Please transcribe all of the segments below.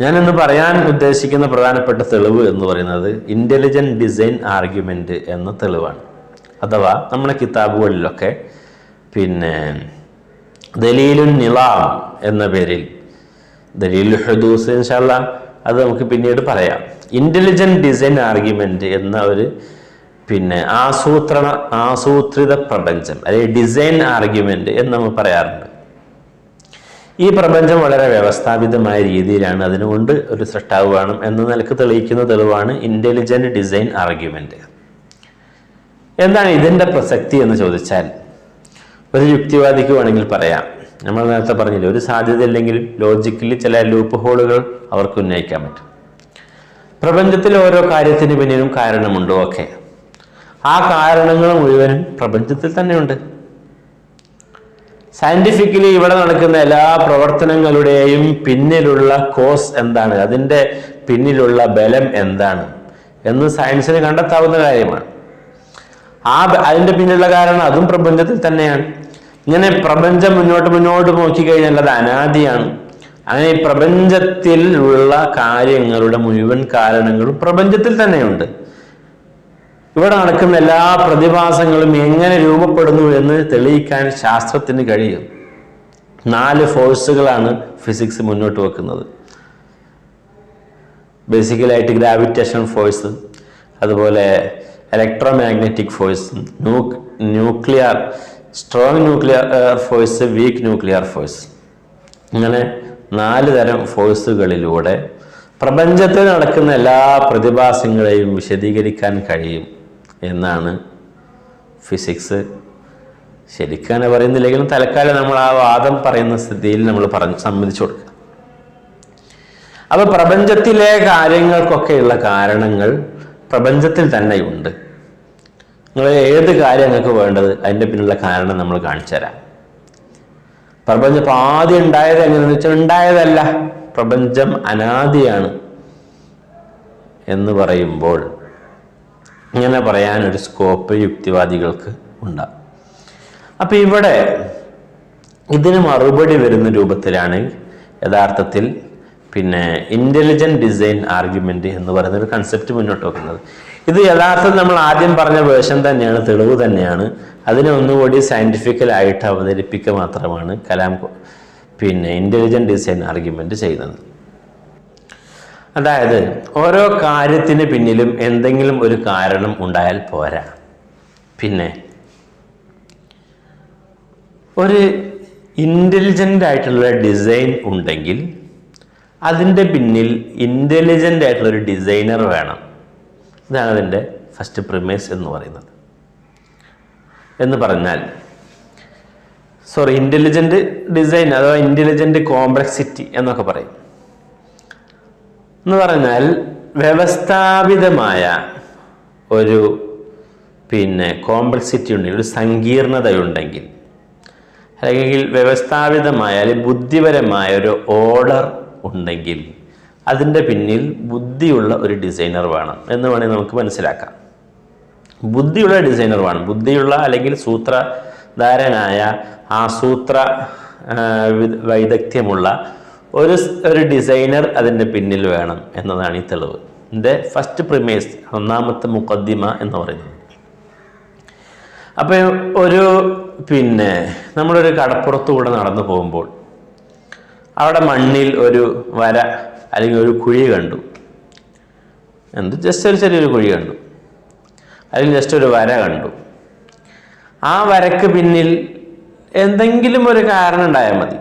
ഞാനിന്ന് പറയാൻ ഉദ്ദേശിക്കുന്ന പ്രധാനപ്പെട്ട തെളിവ് എന്ന് പറയുന്നത് ഇന്റലിജന്റ് ഡിസൈൻ ആർഗ്യുമെന്റ് എന്ന തെളിവാണ്. അഥവാ നമ്മുടെ കിതാബുകളിലൊക്കെ പിന്നെ ദലീലുൻ നിളാം എന്ന പേരിൽ ദലീലു ഹദൂസ് ഇൻഷല്ല അത് നമുക്ക് പിന്നീട് പറയാം. ഇന്റലിജന്റ് ഡിസൈൻ ആർഗ്യുമെന്റ് എന്ന ഒരു പിന്നെ ആസൂത്രണ ആസൂത്രിത പ്രപഞ്ചം അല്ലെങ്കിൽ ഡിസൈൻ ആർഗ്യുമെന്റ് എന്ന് നമ്മൾ പറയാറുണ്ട്. ഈ പ്രപഞ്ചം വളരെ വ്യവസ്ഥാപിതമായ രീതിയിലാണ് അതിനുകൊണ്ട് ഒരു സൃഷ്ടാവ് വേണം എന്ന നിലയ്ക്ക് തെളിയിക്കുന്ന തെളിവാണ് ഇന്റലിജന്റ് ഡിസൈൻ ആർഗ്യുമെന്റ് എന്താണ് ഇതിന്റെ പ്രസക്തി എന്ന് ചോദിച്ചാൽ ഒരു യുക്തിവാദിക്ക് വേണമെങ്കിൽ പറയാം. നമ്മൾ നേരത്തെ പറഞ്ഞില്ല ഒരു സാധ്യത ഇല്ലെങ്കിൽ ലോജിക്കലി ചില ലൂപ്പ് ഹോളുകൾ അവർക്ക് ഉന്നയിക്കാൻ പറ്റും. പ്രപഞ്ചത്തിൽ ഓരോ കാര്യത്തിന് പിന്നിലും കാരണമുണ്ടോ ഒക്കെ. ആ കാരണങ്ങൾ മുഴുവനും പ്രപഞ്ചത്തിൽ തന്നെയുണ്ട്. സയന്റിഫിക്കലി ഇവിടെ നടക്കുന്ന എല്ലാ പ്രവർത്തനങ്ങളുടെയും പിന്നിലുള്ള കോസ് എന്താണ്? അതിന്റെ പിന്നിലുള്ള ബലം എന്താണ്? എന്ന് സയൻസിന് കണ്ടെത്താവുന്ന കാര്യമാണ്. ആ അതിന്റെ പിന്നിലുള്ള കാരണം അതും പ്രപഞ്ചത്തിൽ തന്നെയാണ്. ഇങ്ങനെ പ്രപഞ്ചം മുന്നോട്ട് മുന്നോട്ട് നോക്കിക്കഴിഞ്ഞാൽ അത് അനാദിയാണ്. അങ്ങനെ ഈ പ്രപഞ്ചത്തിൽ ഉള്ള കാര്യങ്ങളുടെ മുഴുവൻ കാരണങ്ങളും പ്രപഞ്ചത്തിൽ തന്നെയുണ്ട്. ഇവിടെ നടക്കുന്ന എല്ലാ പ്രതിഭാസങ്ങളും എങ്ങനെ രൂപപ്പെടുന്നു എന്ന് തെളിയിക്കാൻ ശാസ്ത്രത്തിന് കഴിയും. നാല് ഫോഴ്സുകളാണ് ഫിസിക്സ് മുന്നോട്ട് വെക്കുന്നത്. ബേസിക്കലായിട്ട് ഗ്രാവിറ്റേഷൻ ഫോഴ്സ് അതുപോലെ electromagnetic force nuclear strong nuclear force weak nuclear force. ഇങ്ങനെ നാല് തരം ഫോഴ്സുകളിലൂടെ പ്രപഞ്ചത്തിൽ നടക്കുന്ന എല്ലാ പ്രതിഭാസങ്ങളെയും വിശദീകരിക്കാൻ കഴിയും. എന്നാണ് ഫിസിക്സ് ശരിക്കാണ് പറയുന്നില്ലെങ്കിലും തൽക്കാലം നമ്മൾ ആ വാദം പറയുന്ന സ്ഥിതിയിൽ നമ്മൾ പറഞ്ഞ് സമ്മതിച്ചു കൊടുക്കുക. അപ്പൊ പ്രപഞ്ചത്തിലെ കാര്യങ്ങൾക്കൊക്കെയുള്ള കാരണങ്ങൾ പ്രപഞ്ചത്തിൽ തന്നെ ഉണ്ട് നിങ്ങൾ ഏത് കാര്യം നിങ്ങൾക്ക് വേണ്ടത് അതിന്റെ പിന്നിലുള്ള കാരണം നമ്മൾ കാണിച്ചു തരാം. പ്രപഞ്ചം ഇപ്പം ആദ്യം ഉണ്ടായത് എങ്ങനെയെന്ന് വെച്ചാൽ ഉണ്ടായതല്ല. പ്രപഞ്ചം അനാദിയാണ് എന്ന് പറയുമ്പോൾ ഇങ്ങനെ പറയാൻ ഒരു സ്കോപ്പ് യുക്തിവാദികൾക്ക് ഉണ്ടാകും അപ്പൊ ഇവിടെ ഇതിന് മറുപടി വരുന്ന രൂപത്തിലാണ് യഥാർത്ഥത്തിൽ പിന്നെ ഇന്റലിജന്റ് ഡിസൈൻ ആർഗ്യുമെന്റ് എന്ന് പറയുന്ന ഒരു കൺസെപ്റ്റ് മുന്നോട്ട് വെക്കുന്നത്. ഇത് യഥാർത്ഥത്തിൽ നമ്മൾ ആദ്യം പറഞ്ഞ വേർഷൻ തന്നെയാണ് തെളിവ് തന്നെയാണ്. അതിനെ ഒന്നുകൂടി സയന്റിഫിക്കലായിട്ട് അവതരിപ്പിക്കുക മാത്രമാണ് കലാം പിന്നെ ഇന്റലിജന്റ് ഡിസൈൻ ആർഗ്യുമെന്റ് ചെയ്യുന്നത്. അതായത് ഓരോ കാര്യത്തിന് പിന്നിലും എന്തെങ്കിലും ഒരു കാരണം ഉണ്ടായാൽ പോരാ. പിന്നെ ഒരു ഇന്റലിജന്റ് ആയിട്ടുള്ള ഡിസൈൻ ഉണ്ടെങ്കിൽ അതിന്റെ പിന്നിൽ ഇന്റലിജന്റ് ആയിട്ടുള്ള ഒരു ഡിസൈനർ വേണം. ഇതാണ് അതിന്റെ ഫസ്റ്റ് പ്രിമേസ് എന്ന് പറയുന്നത്. എന്ന് പറഞ്ഞാൽ സോറി ഇന്റലിജന്റ് ഡിസൈൻ അഥവാ ഇന്റലിജന്റ് കോംപ്ലക്സിറ്റി എന്നൊക്കെ പറയും. എന്ന് പറഞ്ഞാൽ വ്യവസ്ഥാപിതമായ ഒരു പിന്നെ കോംപ്ലക്സിറ്റി ഉണ്ടെങ്കിൽ ഒരു സങ്കീർണതയുണ്ടെങ്കിൽ. അല്ലെങ്കിൽ വ്യവസ്ഥാപിതമായ അല്ലെങ്കിൽ ബുദ്ധിപരമായ ഒരു ഓർഡർ ഉണ്ടെങ്കിൽ അതിന്റെ പിന്നിൽ ബുദ്ധിയുള്ള ഒരു ഡിസൈനർ വേണം എന്ന് വേണമെങ്കിൽ നമുക്ക് മനസ്സിലാക്കാം. ബുദ്ധിയുള്ള ഡിസൈനർ വേണം. ബുദ്ധിയുള്ള അല്ലെങ്കിൽ സൂത്രധാരനായ ആസൂത്ര വൈദഗ്ധ്യമുള്ള ഒരു ഒരു ഡിസൈനർ അതിന്റെ പിന്നിൽ വേണം എന്നതാണ് ഈ തെളിവ്. ഇതിന്റെ ഫസ്റ്റ് പ്രിമേസ് ഒന്നാമത്തെ മുക്കദ്ദിമ എന്ന് പറയുന്നത്. അപ്പോൾ ഒരു പിന്നെ നമ്മളൊരു കടപ്പുറത്തൂടെ നടന്നു പോകുമ്പോൾ അവിടെ മണ്ണിൽ ഒരു വര അല്ലെങ്കിൽ ഒരു കുഴി കണ്ടു. എന്ത് ജസ്റ്റ് ഒരു ചെറിയൊരു കുഴി കണ്ടു. അല്ലെങ്കിൽ ജസ്റ്റ് ഒരു വര കണ്ടു. ആ വരക്ക് പിന്നിൽ എന്തെങ്കിലും ഒരു കാരണം ഉണ്ടായാൽ മതി.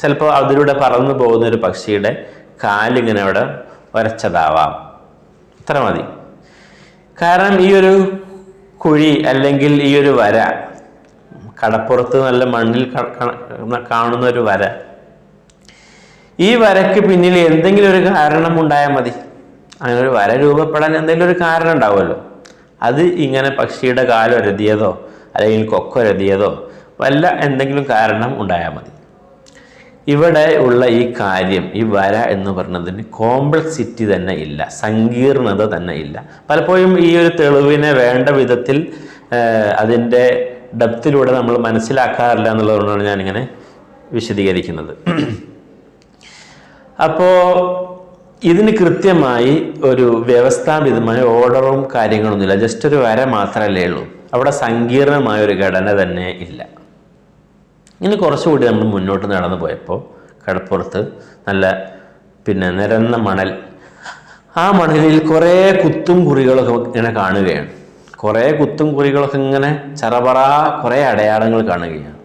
ചിലപ്പോൾ അതിലൂടെ പറന്നു പോകുന്ന ഒരു പക്ഷിയുടെ കാലിങ്ങനെ അവിടെ വരച്ചതാവാം. ഇത്ര മതി. കാരണം ഈ ഒരു കുഴി അല്ലെങ്കിൽ ഈ ഒരു വര കടപ്പുറത്ത് നല്ല മണ്ണിൽ കാണുന്ന ഒരു വര ഈ വരയ്ക്ക് പിന്നിൽ എന്തെങ്കിലും ഒരു കാരണം ഉണ്ടായാൽ മതി. അങ്ങനെ ഒരു വര രൂപപ്പെടാൻ എന്തെങ്കിലും ഒരു കാരണം ഉണ്ടാവുമല്ലോ. അത് ഇങ്ങനെ പക്ഷിയുടെ കാലൊരതിയതോ അല്ലെങ്കിൽ കൊക്കൊരതിയതോ വല്ല എന്തെങ്കിലും കാരണം ഉണ്ടായാൽ മതി. ഇവിടെ ഉള്ള ഈ കാര്യം ഈ വര എന്ന് പറയുന്നതിന് കോംപ്ലക്സിറ്റി തന്നെ ഇല്ല സങ്കീർണത തന്നെ ഇല്ല. പലപ്പോഴും ഈ ഒരു തെളിവിനെ വേണ്ട വിധത്തിൽ അതിന്റെ ഡെപ്തിലൂടെ നമ്മൾ മനസ്സിലാക്കാറില്ല എന്നുള്ളതുകൊണ്ടാണ് ഞാനിങ്ങനെ വിശദീകരിക്കുന്നത്. അപ്പോൾ ഇതിന് കൃത്യമായി ഒരു വ്യവസ്ഥാപിതമായ ഓർഡറും കാര്യങ്ങളൊന്നുമില്ല. ജസ്റ്റ് ഒരു വര മാത്രമല്ലേ ഉള്ളൂ. അവിടെ സങ്കീർണമായ ഒരു ഘടന തന്നെ ഇല്ല. ഇനി കുറച്ചുകൂടി നമ്മൾ മുന്നോട്ട് നടന്നു പോയപ്പോൾ കടപ്പുറത്ത് നല്ല പിന്നെ നിരന്ന മണൽ. ആ മണലിൽ കുറേ കുത്തും കുറികളൊക്കെ ഇങ്ങനെ കാണുകയാണ്. കുറേ കുത്തും കുറികളൊക്കെ ഇങ്ങനെ ചറപറ കുറേ അടയാളങ്ങൾ കാണുകയാണ്.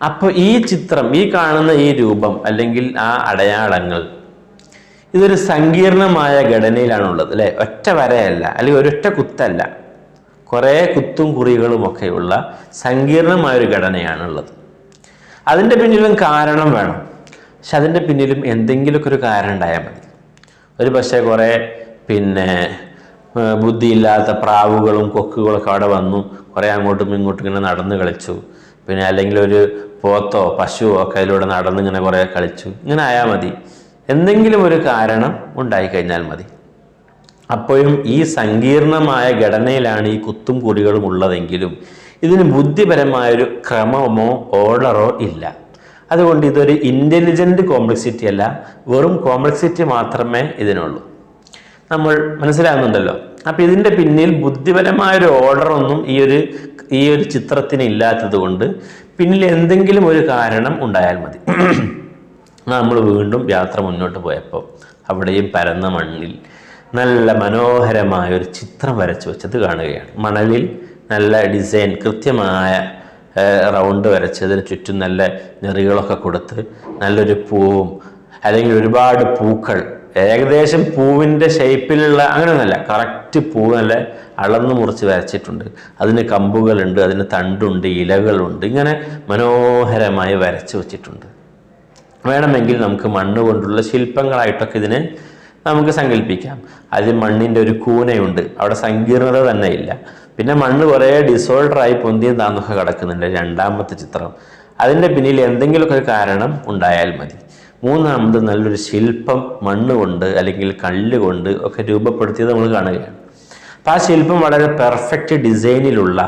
അപ്പോൾ ഈ ചിത്രം ഈ കാണുന്ന ഈ രൂപം അല്ലെങ്കിൽ ആ അടയാളങ്ങൾ ഇതൊരു സങ്കീർണമായ ഘടനയിലാണുള്ളത് അല്ലേ? ഒറ്റ വരയല്ല അല്ലെങ്കിൽ ഒരൊറ്റ കുത്തല്ല. കുറേ കുത്തും കുറികളുമൊക്കെയുള്ള സങ്കീർണമായൊരു ഘടനയാണുള്ളത്. അതിന്റെ പിന്നിലും കാരണം വേണം. പക്ഷെ അതിന്റെ പിന്നിലും എന്തെങ്കിലുമൊക്കെ ഒരു കാരണം ഉണ്ടായാൽ മതി. ഒരു പക്ഷേ കുറേ പിന്നെ ബുദ്ധിയില്ലാത്ത പ്രാവുകളും കൊക്കുകളൊക്കെ അവിടെ വന്നു. കുറേ അങ്ങോട്ടും ഇങ്ങോട്ടും ഇങ്ങനെ നടന്ന് കളിച്ചു. പിന്നെ അല്ലെങ്കിൽ ഒരു പോത്തോ പശുവോ ഒക്കെ അതിലൂടെ നടന്ന് ഇങ്ങനെ കുറേ കളിച്ചു. ഇങ്ങനെ ആയാൽ മതി. എന്തെങ്കിലും ഒരു കാരണം ഉണ്ടായിക്കഴിഞ്ഞാൽ മതി. അപ്പോഴും ഈ സങ്കീർണമായ ഘടനയിലാണ് ഈ കുത്തും കുറികളും ഉള്ളതെങ്കിലും ഇതിന് ബുദ്ധിപരമായൊരു ക്രമമോ ഓർഡറോ ഇല്ല. അതുകൊണ്ട് ഇതൊരു ഇന്റലിജന്റ് കോംപ്ലക്സിറ്റി അല്ല വെറും കോംപ്ലക്സിറ്റി മാത്രമേ ഇതിനുള്ളൂ. നമ്മൾ മനസ്സിലാകുന്നുണ്ടല്ലോ? അപ്പം ഇതിന്റെ പിന്നിൽ ബുദ്ധിപരമായൊരു ഓർഡറൊന്നും ഈ ഒരു ഈ ഒരു ചിത്രത്തിന് ഇല്ലാത്തത് കൊണ്ട് പിന്നിൽ എന്തെങ്കിലും ഒരു കാരണം ഉണ്ടായാൽ മതി. നമ്മൾ വീണ്ടും യാത്ര മുന്നോട്ട് പോയപ്പോൾ അവിടെയും പരന്ന മണ്ണിൽ നല്ല മനോഹരമായ ഒരു ചിത്രം വരച്ചു വെച്ചത് കാണുകയാണ്. മണലിൽ നല്ല ഡിസൈൻ കൃത്യമായ റൗണ്ട് വരച്ച് അതിന് ചുറ്റും നല്ല നെറികളൊക്കെ കൊടുത്ത് നല്ലൊരു പൂവും അല്ലെങ്കിൽ ഒരുപാട് പൂക്കൾ ഏകദേശം പൂവിന്റെ ഷേപ്പിലുള്ള അങ്ങനെയൊന്നുമല്ല കറക്റ്റ് പൂ നല്ല അളന്ന് മുറിച്ച് വരച്ചിട്ടുണ്ട്. അതിന് കമ്പുകളുണ്ട് അതിന് തണ്ടുണ്ട് ഇലകളുണ്ട് ഇങ്ങനെ മനോഹരമായി വരച്ച് വച്ചിട്ടുണ്ട്. വേണമെങ്കിൽ നമുക്ക് മണ്ണ് കൊണ്ടുള്ള ശില്പങ്ങളായിട്ടൊക്കെ ഇതിനെ നമുക്ക് സങ്കല്പിക്കാം. അതിൽ മണ്ണിന്റെ ഒരു കൂനയുണ്ട്. അവിടെ സങ്കീർണത തന്നെ ഇല്ല. പിന്നെ മണ്ണ് കുറേ ഡിസോൾഡറായി പൊന്തിയും താന്നൊക്കെ കിടക്കുന്നുണ്ട് രണ്ടാമത്തെ ചിത്രം. അതിന്റെ പിന്നിൽ എന്തെങ്കിലുമൊക്കെ ഒരു കാരണം ഉണ്ടായാൽ മതി. മൂന്നാമത് നല്ലൊരു ശില്പം മണ്ണ് കൊണ്ട് അല്ലെങ്കിൽ കല്ല് കൊണ്ട് ഒക്കെ രൂപപ്പെടുത്തിയത് നമ്മൾ കാണുകയാണ്. അപ്പോൾ ആ ശില്പം വളരെ പെർഫെക്റ്റ് ഡിസൈനിലുള്ള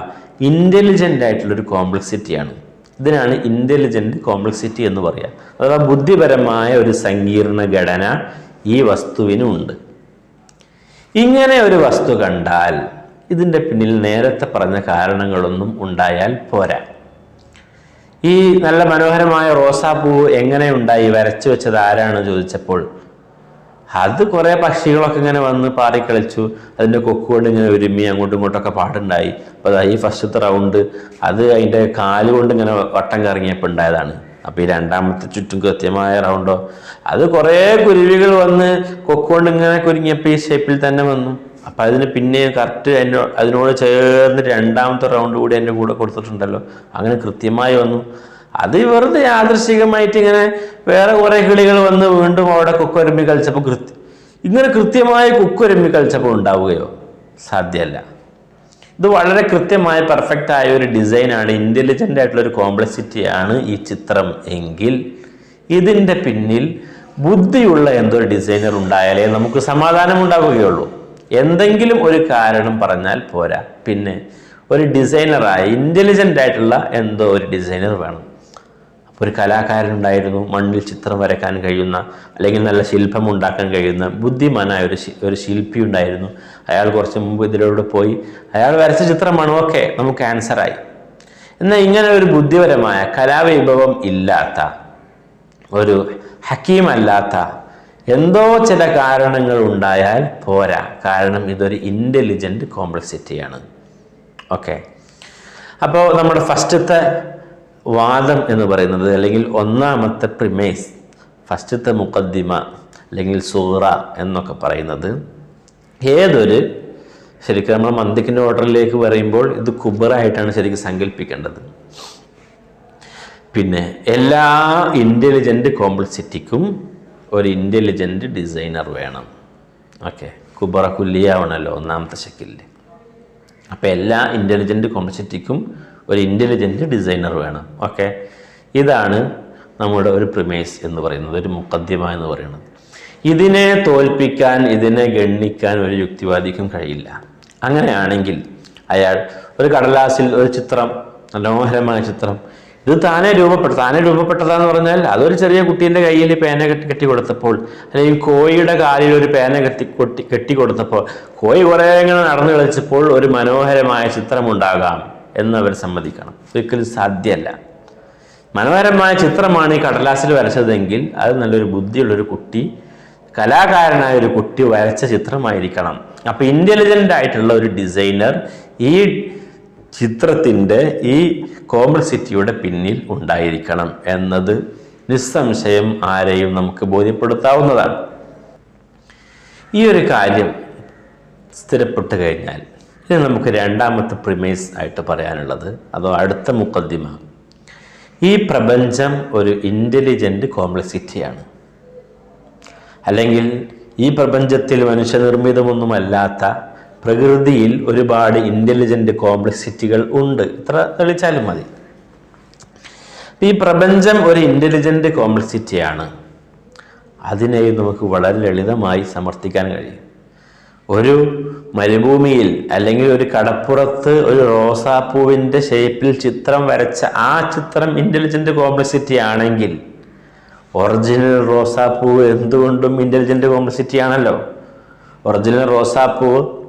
ഇന്റലിജന്റ് ആയിട്ടുള്ളൊരു കോംപ്ലക്സിറ്റിയാണ് ഇതിനാണ് ഇന്റലിജന്റ് കോംപ്ലക്സിറ്റി എന്ന് പറയുക അഥവാ ബുദ്ധിപരമായ ഒരു സങ്കീർണ ഘടന ഈ വസ്തുവിനുണ്ട്. ഇങ്ങനെ ഒരു വസ്തു കണ്ടാൽ ഇതിന്റെ പിന്നിൽ നേരത്തെ പറഞ്ഞ കാരണങ്ങളൊന്നും ഉണ്ടായാൽ പോരാ. ഈ നല്ല മനോഹരമായ റോസാപ്പൂ എങ്ങനെ ഉണ്ടായി? വരച്ചു വെച്ചത് ആരാണ് ചോദിച്ചപ്പോൾ. അത് കുറേ പക്ഷികളൊക്കെ ഇങ്ങനെ വന്ന് പാടിക്കളിച്ചു അതിന്റെ കൊക്കുകൊണ്ട് ഇങ്ങനെ ഒരുമി അങ്ങോട്ടും ഇങ്ങോട്ടൊക്കെ പാടുണ്ടായി. അപ്പോൾ അതാ ഈ ഫസ്റ്റത്തെ റൗണ്ട് അത് അതിന്റെ കാലുകൊണ്ട് ഇങ്ങനെ വട്ടം കറങ്ങിയപ്പോൾ ഉണ്ടായതാണ്. അപ്പോൾ ഈ രണ്ടാമത്തെ ചുറ്റും കൃത്യമായ റൗണ്ടോ. അത് കുറേ കുരുവികൾ വന്ന് കൊക്കുകൊണ്ട് ഇങ്ങനെ കുരുങ്ങിയപ്പോൾ ഈ ഷേപ്പിൽ തന്നെ വന്നു. അപ്പം അതിന് പിന്നെ കറക്റ്റ് അതിനോ അതിനോട് ചേർന്ന് രണ്ടാമത്തെ റൗണ്ട് കൂടി എന്റെ കൂടെ കൊടുത്തിട്ടുണ്ടല്ലോ. അങ്ങനെ കൃത്യമായി വന്നു. അത് വെറുതെ യാദൃശികമായിട്ട് ഇങ്ങനെ വേറെ കുറേ കിളികൾ വന്ന് വീണ്ടും അവിടെ കുക്കൊരുമ്പി കളിച്ചപ്പോൾ കൃത്യ ഇങ്ങനെ കൃത്യമായി കുക്കൊരുമ്പി കളിച്ചപ്പോൾ ഉണ്ടാവുകയോ? സാധ്യമല്ല. ഇത് വളരെ കൃത്യമായ പെർഫെക്റ്റ് ആയ ഒരു ഡിസൈനാണ് ഇന്റലിജന്റ് ആയിട്ടുള്ള ഒരു കോംപ്ലക്സിറ്റിയാണ് ഈ ചിത്രം എങ്കിൽ ഇതിന്റെ പിന്നിൽ ബുദ്ധിയുള്ള എന്തോ ഡിസൈനർ ഉണ്ടായാലേ നമുക്ക് സമാധാനം ഉണ്ടാവുകയുള്ളൂ. എന്തെങ്കിലും ഒരു കാരണം പറഞ്ഞാൽ പോരാ. പിന്നെ ഒരു ഡിസൈനറായ ഇന്റലിജന്റ് ആയിട്ടുള്ള എന്തോ ഒരു ഡിസൈനർ വേണം. അപ്പോൾ ഒരു കലാകാരൻ ഉണ്ടായിരുന്നു മണ്ണിൽ ചിത്രം വരയ്ക്കാൻ കഴിയുന്ന അല്ലെങ്കിൽ നല്ല ശില്പം ഉണ്ടാക്കാൻ കഴിയുന്ന ബുദ്ധിമാനായ ഒരു ഒരു ശില്പി ഉണ്ടായിരുന്നു. അയാൾ കുറച്ച് മുമ്പ് ഇതിലൂടെ പോയി. അയാൾ വരച്ച ചിത്രമാണ് ഓക്കെ നമുക്ക് ആൻസറായി എന്നാൽ ഇങ്ങനെ ഒരു ബുദ്ധിപരമായ കലാവിഭവം ഇല്ലാത്ത ഒരു ഹക്കീമല്ലാത്ത എന്തോ ചില കാരണങ്ങൾ ഉണ്ടായാൽ പോരാ. കാരണം ഇതൊരു ഇന്റലിജന്റ് കോംപ്ലക്സിറ്റിയാണ് ഓക്കെ അപ്പോൾ നമ്മുടെ ഫസ്റ്റത്തെ വാദം എന്ന് പറയുന്നത് അല്ലെങ്കിൽ ഒന്നാമത്തെ പ്രിമേസ് ഫസ്റ്റത്തെ മുക്കദ്ദിമ അല്ലെങ്കിൽ സൂറ എന്നൊക്കെ പറയുന്നത് ഏതൊരു ശരിക്കും നമ്മൾ മന്ദിക്കിന്റെ ഓർഡറിലേക്ക് പറയുമ്പോൾ ഇത് കുബറായിട്ടാണ് ശരിക്കും സങ്കല്പിക്കേണ്ടത് പിന്നെ എല്ലാ ഇന്റലിജന്റ് കോംപ്ലക്സിറ്റിക്കും ഒരു ഇന്റലിജന്റ് ഡിസൈനർ വേണം. ഓക്കെ കുബറ കുല്ലിയാവണല്ലോ ഒന്നാമത്തെ ശക്കിലിൽ അപ്പോൾ എല്ലാ ഇന്റലിജന്റ് കോൺസെറ്റിക്കും ഒരു ഇന്റലിജന്റ് ഡിസൈനർ വേണം. ഓക്കെ ഇതാണ് നമ്മുടെ ഒരു പ്രിമേസ് എന്ന് പറയുന്നത് ഒരു മുക്കദ്യമ എന്ന് പറയുന്നത്. ഇതിനെ തോൽപ്പിക്കാൻ ഇതിനെ ഗണ്ണിക്കാൻ ഒരു യുക്തിവാദിക്കും കഴിയില്ല. അങ്ങനെയാണെങ്കിൽ അയാൾ ഒരു കടലാസിൽ ഒരു ചിത്രം മനോഹരമായ ചിത്രം ഇത് താനെ രൂപപ്പെട്ടു താനെ രൂപപ്പെട്ടതാന്ന് പറഞ്ഞാൽ അതൊരു ചെറിയ കുട്ടീന്റെ കയ്യിൽ പേന കെട്ടി കെട്ടി കൊടുത്തപ്പോൾ അല്ലെങ്കിൽ കോഴിയുടെ കാലിൽ ഒരു പേന കെട്ടി കൊട്ടി കെട്ടി കൊടുത്തപ്പോൾ കോഴി കുറേ ഇങ്ങനെ നടന്നു കളിച്ചപ്പോൾ ഒരു മനോഹരമായ ചിത്രമുണ്ടാകാം എന്നവർ സമ്മതിക്കണം. ഒരിക്കലും സാധ്യമല്ല. മനോഹരമായ ചിത്രമാണ് ഈ കടലാസിൽ വരച്ചതെങ്കിൽ അത് നല്ലൊരു ബുദ്ധിയുള്ളൊരു കുട്ടി കലാകാരനായ ഒരു കുട്ടി വരച്ച ചിത്രമായിരിക്കണം. അപ്പോൾ ഇന്റലിജന്റ് ആയിട്ടുള്ള ഒരു ഡിസൈനർ ഈ ചിത്രത്തിന്റെ ഈ കോംപ്ലക്സിറ്റിയുടെ പിന്നിൽ ഉണ്ടായിരിക്കണം എന്നത് നിസ്സംശയം ആരെയും നമുക്ക് ബോധ്യപ്പെടുത്താവുന്നതാണ്. ഈ ഒരു കാര്യം സ്ഥിരപ്പെട്ട് കഴിഞ്ഞാൽ ഇനി നമുക്ക് രണ്ടാമത്തെ പ്രിമേസ് ആയിട്ട് പറയാനുള്ളത് അതോ അടുത്ത മുക്കദ്ദിമ ഈ പ്രപഞ്ചം ഒരു ഇന്റലിജന്റ് കോംപ്ലക്സിറ്റിയാണ് അല്ലെങ്കിൽ ഈ പ്രപഞ്ചത്തിൽ മനുഷ്യനിർമ്മിതമൊന്നുമല്ലാത്ത പ്രകൃതിയിൽ ഒരുപാട് ഇന്റലിജന്റ് കോംപ്ലക്സിറ്റികൾ ഉണ്ട്. ഇത്ര തെളിച്ചാലും മതി. ഈ പ്രപഞ്ചം ഒരു ഇന്റലിജന്റ് കോംപ്ലക്സിറ്റിയാണ് അതിനെ നമുക്ക് വളരെ ലളിതമായി സമർത്ഥിക്കാൻ കഴിയും. ഒരു മരുഭൂമിയിൽ അല്ലെങ്കിൽ ഒരു കടപ്പുറത്ത് ഒരു റോസാപ്പൂവിന്റെ ഷേപ്പിൽ ചിത്രം വരച്ച ആ ചിത്രം ഇന്റലിജന്റ് കോംപ്ലക്സിറ്റി ആണെങ്കിൽ ഒറിജിനൽ റോസാപ്പൂവ് എന്തുകൊണ്ടും ഇന്റലിജന്റ് കോംപ്ലക്സിറ്റി ആണല്ലോ? ഒറിജിനൽ റോസാപ്പൂവ്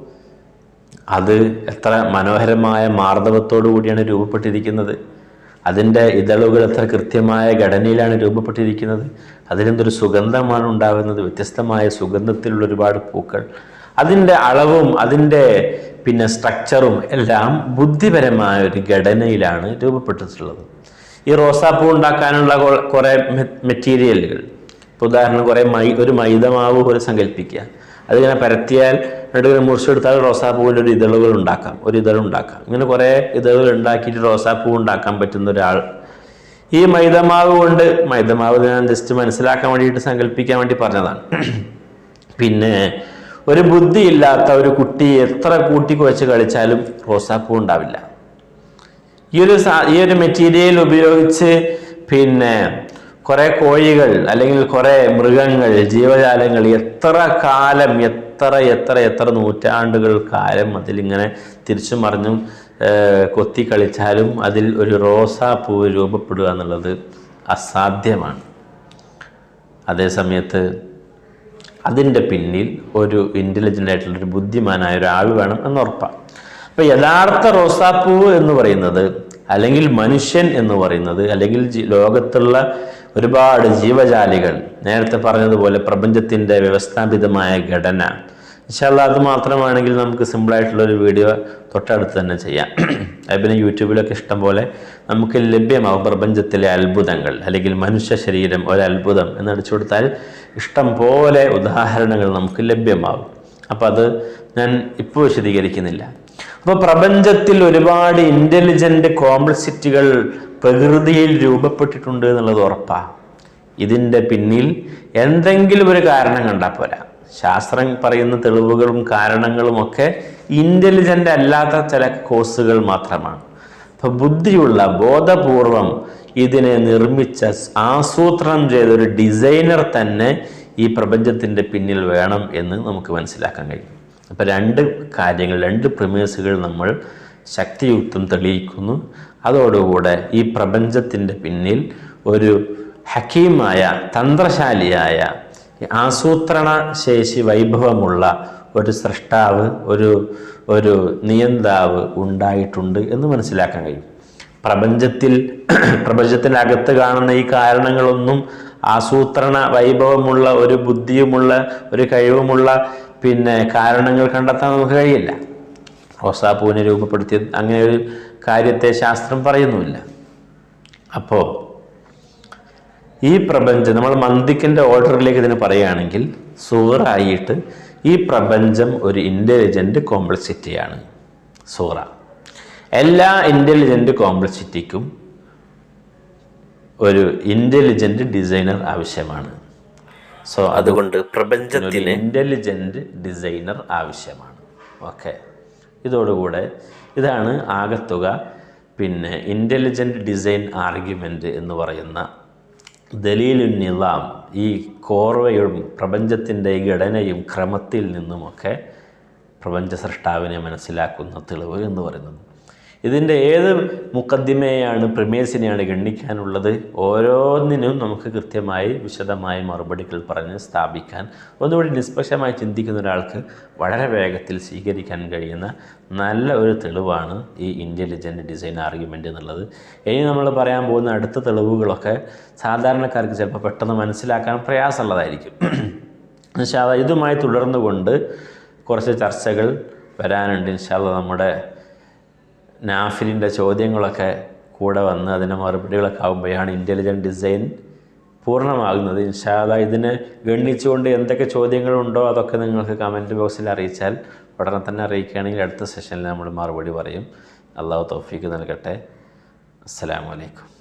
അത് എത്ര മനോഹരമായ മാർദ്ദവത്തോടു കൂടിയാണ് രൂപപ്പെട്ടിരിക്കുന്നത്. അതിന്റെ ഇതളുകൾ എത്ര കൃത്യമായ ഘടനയിലാണ് രൂപപ്പെട്ടിരിക്കുന്നത്. അതിനെന്തൊരു സുഗന്ധമാണ് ഉണ്ടാകുന്നത്. വ്യത്യസ്തമായ സുഗന്ധത്തിലുള്ള ഒരുപാട് പൂക്കൾ. അതിന്റെ അളവും അതിന്റെ പിന്നെ സ്ട്രക്ചറും എല്ലാം ബുദ്ധിപരമായ ഒരു ഘടനയിലാണ് രൂപപ്പെട്ടിട്ടുള്ളത്. ഈ റോസാപ്പൂ ഉണ്ടാക്കാനുള്ള കുറേ മെറ്റീരിയലുകൾ ഉദാഹരണം കുറേ മൈ ഒരു മൈദമാവ് പോലെ സങ്കല്പിക്കുക അതിങ്ങനെ പരത്തിയാൽ എന്നിട്ട് മുറിച്ചെടുത്താൽ റോസാപ്പൂവിന്റെ ഒരു ഇതളുകൾ ഉണ്ടാക്കാം ഒരു ഇതൾ ഉണ്ടാക്കാം. ഇങ്ങനെ കുറേ ഇതളുകൾ ഉണ്ടാക്കിയിട്ട് റോസാപ്പൂ ഉണ്ടാക്കാൻ പറ്റുന്ന ഒരാൾ. ഈ മൈദമാവ് കൊണ്ട് മൈദമാവ് ഞാൻ ജസ്റ്റ് മനസ്സിലാക്കാൻ വേണ്ടിയിട്ട് സങ്കല്പിക്കാൻ വേണ്ടി പറഞ്ഞതാണ്. പിന്നെ ഒരു ബുദ്ധിയില്ലാത്ത ഒരു കുട്ടി എത്ര കൂട്ടിക്കുവച്ച് കളിച്ചാലും റോസാപ്പൂ ഉണ്ടാവില്ല. ഈ ഒരു ഈ ഒരു മെറ്റീരിയൽ ഉപയോഗിച്ച് പിന്നെ കുറേ കോഴികൾ അല്ലെങ്കിൽ കുറേ മൃഗങ്ങൾ ജീവജാലങ്ങൾ എത്ര കാലം എത്ര എത്ര എത്ര നൂറ്റാണ്ടുകൾ കാലം അതിലിങ്ങനെ തിരിച്ചു മറിഞ്ഞും കൊത്തി കളിച്ചാലും അതിൽ ഒരു റോസാപ്പൂവ് രൂപപ്പെടുക എന്നുള്ളത് അസാധ്യമാണ്. അതേസമയത്ത് അതിന്റെ പിന്നിൽ ഒരു ഇന്റലിജന്റ് ആയിട്ടുള്ള ഒരു ബുദ്ധിമാനായ ഒരാൾ വേണം എന്ന് ഉറപ്പാണ് അപ്പോൾ യഥാർത്ഥ റോസാപ്പൂവ് എന്ന് പറയുന്നത് അല്ലെങ്കിൽ മനുഷ്യൻ എന്ന് പറയുന്നത് അല്ലെങ്കിൽ ലോകത്തുള്ള ഒരുപാട് ജീവജാലികൾ. നേരത്തെ പറഞ്ഞതുപോലെ പ്രപഞ്ചത്തിന്റെ വ്യവസ്ഥാപിതമായ ഘടന. ഇൻഷാല്ല അത് മാത്രമാണെങ്കിൽ നമുക്ക് സിമ്പിളായിട്ടുള്ള ഒരു വീഡിയോ തൊട്ടടുത്ത് തന്നെ ചെയ്യാം. അത് പിന്നെ യൂട്യൂബിലൊക്കെ ഇഷ്ടം പോലെ നമുക്ക് ലഭ്യമാകും പ്രപഞ്ചത്തിലെ അത്ഭുതങ്ങൾ അല്ലെങ്കിൽ മനുഷ്യ ശരീരം ഒരു അത്ഭുതം എന്നടിച്ചു കൊടുത്താൽ ഇഷ്ടം പോലെ ഉദാഹരണങ്ങൾ നമുക്ക് ലഭ്യമാകും. അപ്പോൾ അത് ഞാൻ ഇപ്പോൾ വിശദീകരിക്കുന്നില്ല. അപ്പോൾ പ്രപഞ്ചത്തിൽ ഒരുപാട് ഇന്റലിജന്റ് കോംപ്ലക്സിറ്റികൾ പ്രകൃതിയിൽ രൂപപ്പെട്ടിട്ടുണ്ട് എന്നുള്ളത് ഉറപ്പാണ് ഇതിന്റെ പിന്നിൽ എന്തെങ്കിലും ഒരു കാരണം കണ്ടാൽ പോരാ. ശാസ്ത്രം പറയുന്ന തെളിവുകളും കാരണങ്ങളും ഒക്കെ ഇന്റലിജന്റ് അല്ലാത്ത ചില കോഴ്സുകൾ മാത്രമാണ്. അപ്പോൾ ബുദ്ധിയുള്ള ബോധപൂർവം ഇതിനെ നിർമ്മിച്ച ആസൂത്രണം ചെയ്ത ഒരു ഡിസൈനർ തന്നെ ഈ പ്രപഞ്ചത്തിന്റെ പിന്നിൽ വേണം എന്ന് നമുക്ക് മനസ്സിലാക്കാൻ കഴിയും. അപ്പോൾ രണ്ട് കാര്യങ്ങൾ രണ്ട് പ്രിമേഴ്സുകൾ നമ്മൾ ശക്തിയുക്തം തെളിയിക്കുന്നു. അതോടുകൂടെ ഈ പ്രപഞ്ചത്തിന്റെ പിന്നിൽ ഒരു ഹക്കീമായ തന്ത്രശാലിയായ ആസൂത്രണ ശേഷി വൈഭവമുള്ള ഒരു സൃഷ്ടാവ് ഒരു ഒരു നിയന്താവ് ഉണ്ടായിട്ടുണ്ട് എന്ന് മനസ്സിലാക്കാൻ കഴിയും. പ്രപഞ്ചത്തിൽ പ്രപഞ്ചത്തിനകത്ത് കാണുന്ന ഈ കാരണങ്ങളൊന്നും ആസൂത്രണ വൈഭവമുള്ള ഒരു ബുദ്ധിയുമുള്ള ഒരു കഴിവുമുള്ള പിന്നെ കാരണങ്ങൾ കണ്ടെത്താൻ നമുക്ക് കഴിയില്ല. ഓസാപ്പൂവിനെ രൂപപ്പെടുത്തിയത് അങ്ങനെ ഒരു കാര്യത്തെ ശാസ്ത്രം പറയുന്നുമില്ല. അപ്പോൾ ഈ പ്രപഞ്ചം നമ്മൾ മന്ദിക്കിന്റെ ഓർഡറിലേക്ക് ഇതിന് പറയുകയാണെങ്കിൽ സൂറായിട്ട് ഈ പ്രപഞ്ചം ഒരു ഇന്റലിജന്റ് കോംപ്ലക്സിറ്റിയാണ് സൂറ. എല്ലാ ഇന്റലിജന്റ് കോംപ്ലക്സിറ്റിക്കും ഒരു ഇന്റലിജന്റ് ഡിസൈനർ ആവശ്യമാണ്. സോ അതുകൊണ്ട് പ്രപഞ്ചത്തിന് ഇന്റലിജന്റ് ഡിസൈനർ ആവശ്യമാണ്. ഓക്കെ. ഇതോടുകൂടെ ഇതാണ് ആകത്തുക. പിന്നെ ഇന്റലിജന്റ് ഡിസൈൻ ആർഗ്യുമെന്റ് എന്ന് പറയുന്ന ദലീലു നിലാം ഈ കോർവയും പ്രപഞ്ചത്തിന്റെ ഘടനയും ക്രമത്തിൽ നിന്നുമൊക്കെ പ്രപഞ്ച സൃഷ്ടാവിനെ മനസ്സിലാക്കുന്ന തെളിവ് എന്ന് പറയുന്നത്. ഇതിന്റെ ഏത് മുക്കദ്ദിമയാണ് പ്രിമേഴ്സിനെയാണ് ഗണ്ണിക്കാനുള്ളത് ഓരോന്നിനും നമുക്ക് കൃത്യമായി വിശദമായി മറുപടികൾ പറഞ്ഞ് സ്ഥാപിക്കാൻ ഒന്നുകൂടി നിഷ്പക്ഷമായി ചിന്തിക്കുന്ന ഒരാൾക്ക് വളരെ വേഗത്തിൽ സ്വീകരിക്കാൻ കഴിയുന്ന നല്ല ഒരു തെളിവാണ് ഈ ഇന്റലിജന്റ് ഡിസൈൻ ആർഗ്യുമെന്റ് എന്നുള്ളത്. ഇനി നമ്മൾ പറയാൻ പോകുന്ന അടുത്ത തെളിവുകളൊക്കെ സാധാരണക്കാർക്ക് ചിലപ്പോൾ പെട്ടെന്ന് മനസ്സിലാക്കാൻ പ്രയാസമുള്ളതായിരിക്കും. എന്നുവെച്ചാൽ ഇതുമായി തുടർന്നുകൊണ്ട് കുറച്ച് ചർച്ചകൾ വരാനുണ്ട്. ഇൻഷാല്ല നമ്മുടെ നാഫിലിന്റെ ചോദ്യങ്ങളൊക്കെ കൂടെ വന്ന് അതിന്റെ മറുപടികളൊക്കെ ആകുമ്പോഴാണ് ഇന്റലിജന്റ് ഡിസൈൻ പൂർണമാകുന്നത്. ഇൻഷാല്ല ഇതിനെ ഗണ്ണിച്ചുകൊണ്ട് എന്തൊക്കെ ചോദ്യങ്ങളുണ്ടോ അതൊക്കെ നിങ്ങൾക്ക് കമന്റ് ബോക്സിൽ അറിയിച്ചാൽ ഉടനെ തന്നെ അറിയിക്കുകയാണെങ്കിൽ അടുത്ത സെഷനിൽ നമ്മൾ മറുപടി പറയും. അള്ളാഹു തൗഫീക്ക് നൽകട്ടെ. അസ്സാം അലൈക്കും.